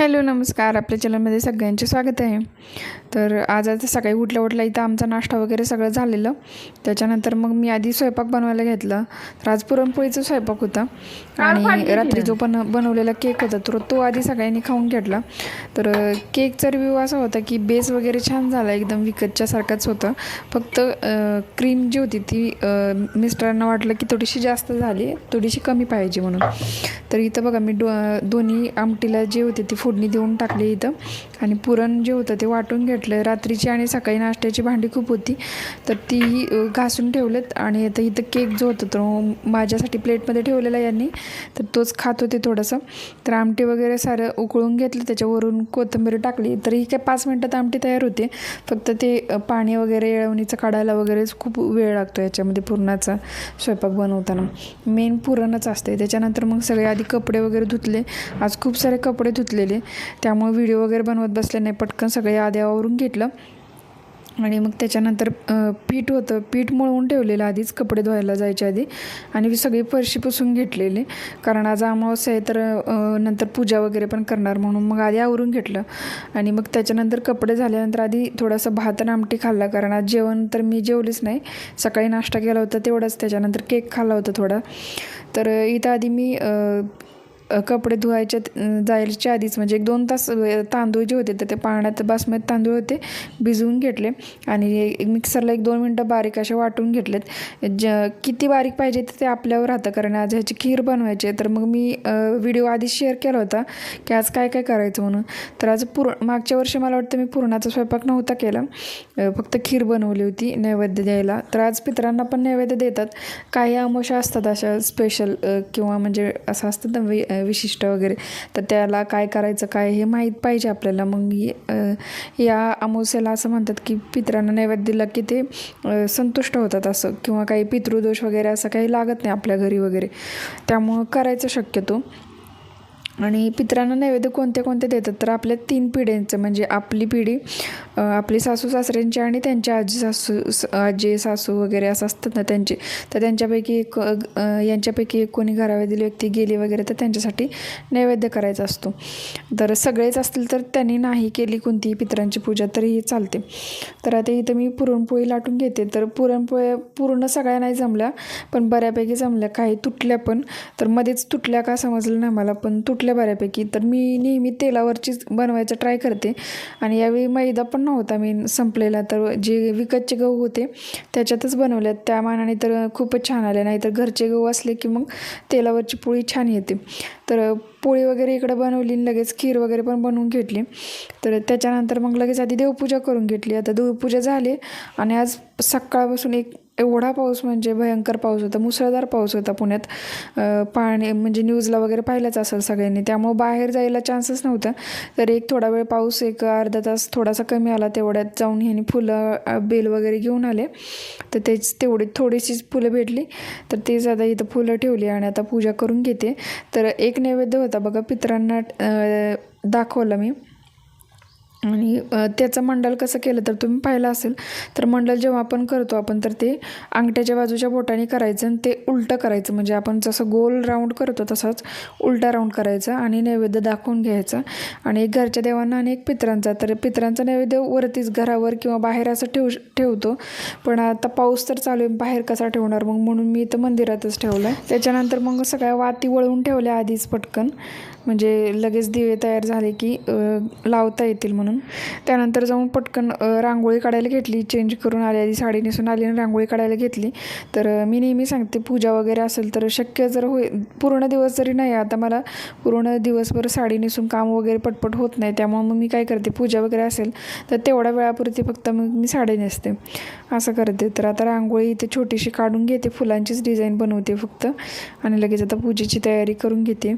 Hello नमस्कार. आपल्या चॅनलमध्ये सगळ्यांचे स्वागत आहे. तर आज आता सकाळी उठल्या उठल्या इथं आमचा नाश्ता वगैरे सगळं झालेलं. त्याच्यानंतर मग मी आधी स्वयंपाक बनवायला घेतलं. तर आज पुरणपोळीचा स्वयंपाक होता. आणि रात्री जो पण बनवलेला केक होता तर तो आधी सगळ्यांनी खाऊन घेतला. तर केकचा रिव्ह्यू असा होता की बेस वगैरे छान झाला एकदम विकतच्यासारखाच होतं. फक्त क्रीम जी होती ती मिस्टरांना वाटलं की थोडीशी जास्त झाली थोडीशी कमी पाहिजे म्हणून. तर इथं बघा मी डो दोन्ही आमटीला जे होते ते फोडणी देऊन टाकली इथं. आणि पुरण जे होतं ते वाटून घेतलं. रात्रीची आणि सकाळी नाश्त्याची भांडी खूप होती. तर ती घासून ठेवलेत. आणि आता इथं केक जो होता तो माझ्यासाठी प्लेटमध्ये ठेवलेला यांनी. तर तोच खात होते थोडंसं. तर आमटी वगैरे सारं उकळून घेतलं. त्याच्यावरून कोथिंबीर टाकली. तर ही काय पाच मिनटात आमटी तयार होते. फक्त ते पाणी वगैरे येळवणीचं काढायला वगैरे खूप वेळ लागतो याच्यामध्ये पुरणाचा स्वयंपाक बनवताना. मेन पुरणच असते त्याच्यानंतर मग सगळे आधी कपडे वगैरे धुतले. आज खूप सारे कपडे धुतलेले. त्यामुळे व्हिडिओ वगैरे बनवत बसल्याने पटकन सगळे आधी आवरून घेतलं. आणि मग त्याच्यानंतर पीठ होतं. पीठ मळवून ठेवलेलं आधीच कपडे धुवायला जायच्या आधी. आणि सगळी फरशी पुसून घेतलेली. कारण आज अमावस्या आहे तर नंतर पूजा वगैरे पण करणार म्हणून मग आधी आवरून घेतलं. आणि मग त्याच्यानंतर कपडे झाल्यानंतर आधी थोडासा भात आणि आमटी खाल्ला. कारण आज जेवण तर मी जेवलीच नाही. सकाळी नाश्ता केला होता तेवढाच. त्याच्यानंतर केक खाल्ला होता थोडा. तर इथं आधी मी कपडे धुवायच्या जायच्या आधीच म्हणजे एक दोन तास तांदूळ जे होते तर ते पाण्यात बासमती तांदूळ होते भिजवून घेतले आणि मिक्सरला एक दोन मिनटं बारीक असे वाटून घेतलेत. ज किती बारीक पाहिजे ते आपल्यावर राहतं कारण आज ह्याची खीर बनवायची आहे तर मग मी व्हिडिओ आधी शेअर केला होता की आज काय काय करायचं म्हणून. तर आज पूर मागच्या वर्षी मला वाटतं मी पुरणाचा स्वयंपाक नव्हता केला फक्त खीर बनवली होती नैवेद्य द्यायला. तर आज पितरांना पण नैवेद्य देतात. काही अमोशा असतात अशा स्पेशल किंवा म्हणजे असं असतं ना विशिष्ट वगैरे. तर त्याला काय करायचं काय हे माहीत पाहिजे आपल्याला. मग हे, या अमावस्याला असं म्हणतात की पितरांना नैवेद्य दिला की ते संतुष्ट होतात असं. किंवा काही पितृदोष वगैरे असं काही लागत नाही आपल्या घरी वगैरे. त्यामुळं करायचं शक्यतो. आणि पित्रांना नैवेद्य कोणते कोणते देतात? तर आपल्या तीन पिढ्यांचं म्हणजे आपली पिढी आपली सासू सासऱ्यांची आणि त्यांच्या आजी सासू स- आजी सासू वगैरे असं असतात ना त्यांचे. तर त्यांच्यापैकी एक यांच्यापैकी एक कोणी घरातील व्यक्ती गेली वगैरे तर त्यांच्यासाठी नैवेद्य करायचा असतो. तर सगळेच असतील तर त्यांनी नाही केली कोणतीही पितरांची पूजा तरीही चालते. तर आता इथं मी पुरणपोळी लाटून घेते. तर पुरणपोळ्या पूर्ण सगळ्या नाही जमल्या पण बऱ्यापैकी जमल्या. काही तुटल्या पण. तर मध्येच तुटल्या का समजलं नाही मला पण तुटल्या बऱ्यापैकी. तर मी नेहमी तेलावरचीच बनवायचं ट्राय करते. आणि यावेळी मैदा पण नव्हता मी संपलेला. तर जे विकतचे गहू होते त्याच्यातच बनवल्यात. त्या मानाने तर खूपच छान आल्या नाही तर घरचे गहू असले की मग तेलावरची पोळी छान येते. तर पोळी वगैरे इकडं बनवली आणि लगेच खीर वगैरे पण बनवून घेतली. तर त्याच्यानंतर मग लगेच आधी देवपूजा करून घेतली. आता देवपूजा झाली आणि आज सकाळपासून एक एवढा पाऊस म्हणजे भयंकर पाऊस होता मुसळधार पाऊस होता पुण्यात. पाणी म्हणजे न्यूजला वगैरे पाहिलंच असेल सगळ्यांनी त्यामुळं बाहेर जायला चान्सच नव्हता. तर एक थोडा वेळ पाऊस एक अर्धा तास थोडासा कमी आला तेवढ्यात जाऊन ह्यांनी फुलं बेल वगैरे घेऊन आले. तर तेच तेवढी थोडीशीच फुलं भेटली. तर तेच आता इथं फुलं ठेवली आणि आता पूजा करून घेते. तर एक नैवेद्य होता बघा पितरांना दाखवलं दाखवला मी. आणि त्याचं मंडल कसं केलं तर तुम्ही पाहिलं असेल तर मंडल जेव्हा आपण करतो आपण तर ते अंगठ्याच्या बाजूच्या बोटाने करायचं आणि ते उलटं करायचं. म्हणजे आपण जसं गोल राऊंड करतो तसंच उलटा राऊंड करायचा आणि नैवेद्य दाखवून घ्यायचा. आणि एक घरच्या देवांना आणि एक पित्रांचा तर पित्रांचा नैवेद्य वरतीच घरावर किंवा बाहेर असं ठेवू ठेवतो. पण आता पाऊस तर चालू आहे बाहेर कसा ठेवणार? मग म्हणून मी इथं मंदिरातच ठेवलं त्याच्यानंतर मग सगळ्या वाती वळवून ठेवल्या आधीच पटकन. म्हणजे लगेच दिवे तयार झाले की लावता येतील म्हणून. त्यानंतर जाऊन पटकन रांगोळी काढायला घेतली. चेंज करून आली आधी साडी नेसून आली आणि रांगोळी काढायला घेतली. तर मी नेहमी सांगते पूजा वगैरे असेल तर शक्य जर होय पूर्ण दिवस जरी नाही आता मला पूर्ण दिवसभर साडी नेसून काम वगैरे पटपट होत नाही. त्यामुळे मग मी काय करते पूजा वगैरे असेल तर तेवढ्या वेळापुरती फक्त मग मी साडी नेसते. असं करते. तर आता रांगोळी इथे छोटीशी काढून घेते. फुलांचीच डिझाईन बनवते फक्त. आणि लगेच आता पूजेची तयारी करून घेते.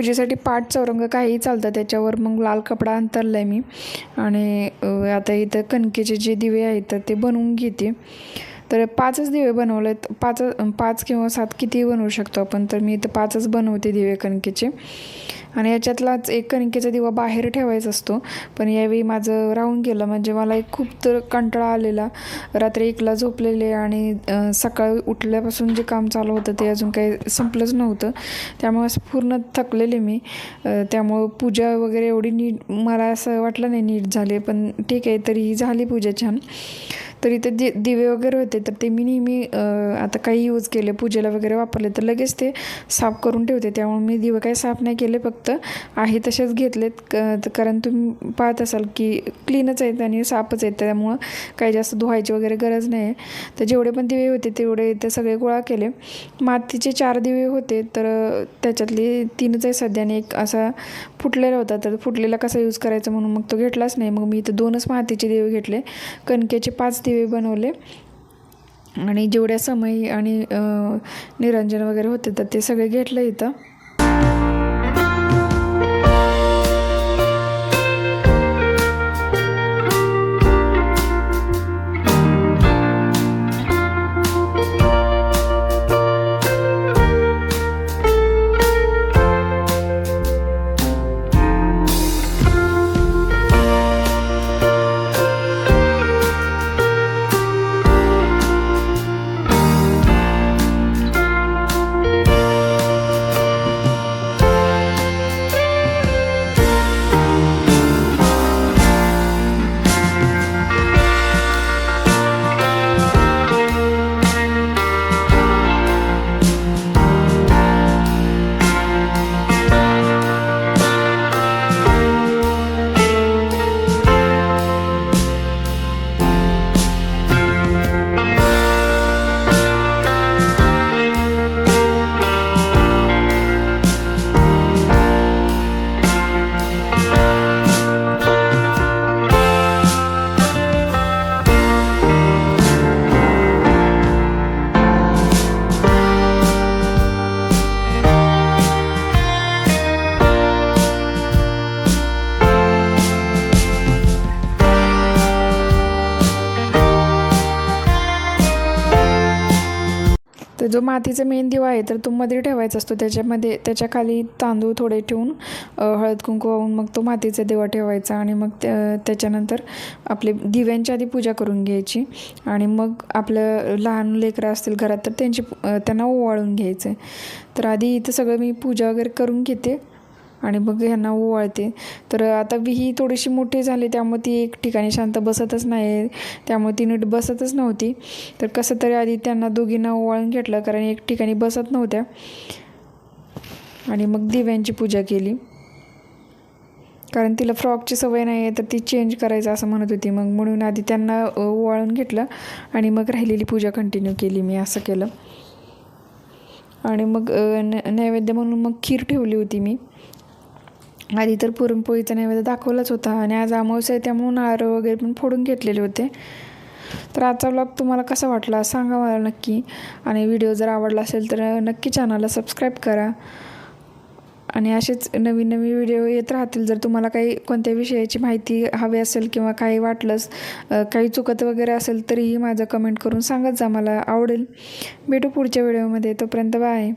पूजेसाठी पाट चौरंग काहीही चालतं त्याच्यावर. मग लाल कपडा अंतरला आहे मी. आणि आता इथं कणकेचे जे दिवे आहेत तर ते बनवून घेते. तर पाचच दिवे बनवलेत. आहेत पाच पाच किंवा सात कितीही बनवू शकतो आपण तर मी इथं पाचच बनवते दिवे कणकेचे. आणि याच्यातलाच एक कणकेचा दिवा बाहेर ठेवायचा असतो. पण यावेळी माझं राहून गेलं म्हणजे मला एक खूप तर कंटाळा आलेला. रात्री एकला झोपलेले आणि सकाळी उठल्यापासून जे काम चालू होतं ते अजून काही संपलंच नव्हतं. त्यामुळे असं पूर्ण थकलेले मी. त्यामुळं पूजा वगैरे एवढी नीट मला असं वाटलं नाही नीट झाली पण ठीक आहे तरी झाली पूजा छान. तर इथे दि दिवे वगैरे होते तर ते मी नेहमी आता काही यूज केले पूजेला वगैरे वापरले तर लगेच ते साफ करून ठेवते. त्यामुळे मी दिवे काही साफ नाही केले फक्त आहे तसेच घेतलेत. क कारण तुम्ही पाहत असाल की क्लीनच आहेत आणि साफच आहेत त्यामुळं काही जास्त धुवायची वगैरे गरज नाही आहे तर जेवढे पण दिवे होते तेवढे ते सगळे गोळा केले. मातीचे चार दिवे होते तर त्याच्यातले तीनच आहे सध्या आणि एक असा फुटलेला होता. तर फुटलेला कसा यूज करायचा म्हणून मग तो घेतलाच नाही. मग मी इथं दोनच मातीचे दिवे घेतले. कणकेचे पाच दिवे बनवले. आणि जेवढ्या समय आणि निरंजन वगैरे होते तर ते सगळे घेतलं इथं. जो मातीचा मेन दिवा आहे तर तो मध्ये ठेवायचा असतो. त्याच्यामध्ये त्याच्याखाली तांदूळ थोडे ठेवून हळद कुंकू वाहून मग तो मातीचा दिवा ठेवायचा आणि मग त्या त्याच्यानंतर आपले दिव्यांची आधी पूजा करून घ्यायची. आणि मग आपलं लहान लेकरं असतील घरात तर त्यांची त्यांना ओवाळून घ्यायचं. तर आधी इथं सगळं मी पूजा वगैरे करून घेते. आणि मग ह्यांना ओवाळते. तर आता विही थोडीशी मोठी झाली त्यामुळे ती एक ठिकाणी शांत बसतच नाही. त्यामुळे ती नीट बसतच नव्हती. तर कसं तरी आधी त्यांना दोघींना ओवाळून घेतलं कारण एक ठिकाणी बसत नव्हत्या. आणि मग दिव्यांची पूजा केली. कारण तिला फ्रॉकची सवय नाही आहे तर ती चेंज करायचं असं म्हणत होती. मग म्हणून आधी त्यांना ओवाळून घेतलं आणि मग राहिलेली पूजा कंटिन्यू केली मी असं केलं. आणि मग न नैवेद्य म्हणून मग खीर ठेवली होती मी. आधी तर पुरणपोळीचा नैवेद्य दाखवलाच होता आणि आज अमावस्या आहे त्यामुळे नारळ वगैरे पण फोडून घेतलेले होते. तर आजचा व्लॉग तुम्हाला कसा वाटला सांगा मला नक्की. आणि व्हिडिओ जर आवडला असेल तर नक्की चॅनलला सबस्क्राईब करा. आणि असेच नवीन नवीन व्हिडिओ येत राहतील. जर तुम्हाला काही कोणत्या विषयाची माहिती हवी असेल किंवा काही वाटलंच काही चुकत वगैरे असेल तरीही माझं कमेंट करून सांगत जा मला आवडेल. भेटू पुढच्या व्हिडिओमध्ये तोपर्यंत बाय